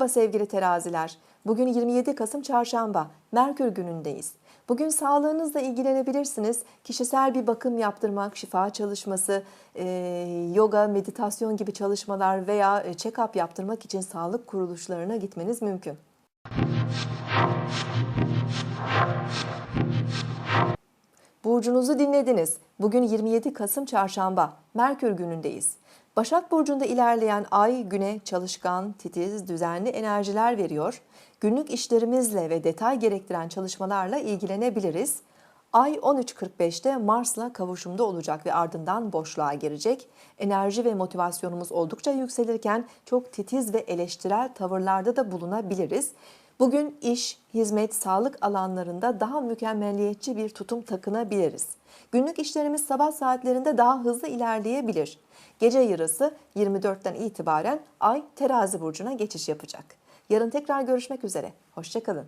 Merhaba sevgili teraziler. Bugün 27 Kasım Çarşamba. Merkür günündeyiz. Bugün sağlığınızla ilgilenebilirsiniz. Kişisel bir bakım yaptırmak, şifa çalışması, yoga, meditasyon gibi çalışmalar veya check-up yaptırmak için sağlık kuruluşlarına gitmeniz mümkün. Burcunuzu dinlediniz. Bugün 27 Kasım Çarşamba. Merkür günündeyiz. Başak Burcu'nda ilerleyen ay güne çalışkan, titiz, düzenli enerjiler veriyor. Günlük işlerimizle ve detay gerektiren çalışmalarla ilgilenebiliriz. Ay 13.45'te Mars'la kavuşumda olacak ve ardından boşluğa girecek. Enerji ve motivasyonumuz oldukça yükselirken çok titiz ve eleştirel tavırlarda da bulunabiliriz. Bugün iş, hizmet, sağlık alanlarında daha mükemmelliyetçi bir tutum takınabiliriz. Günlük işlerimiz sabah saatlerinde daha hızlı ilerleyebilir. Gece yarısı 24'ten itibaren Ay terazi burcuna geçiş yapacak. Yarın tekrar görüşmek üzere. Hoşçakalın.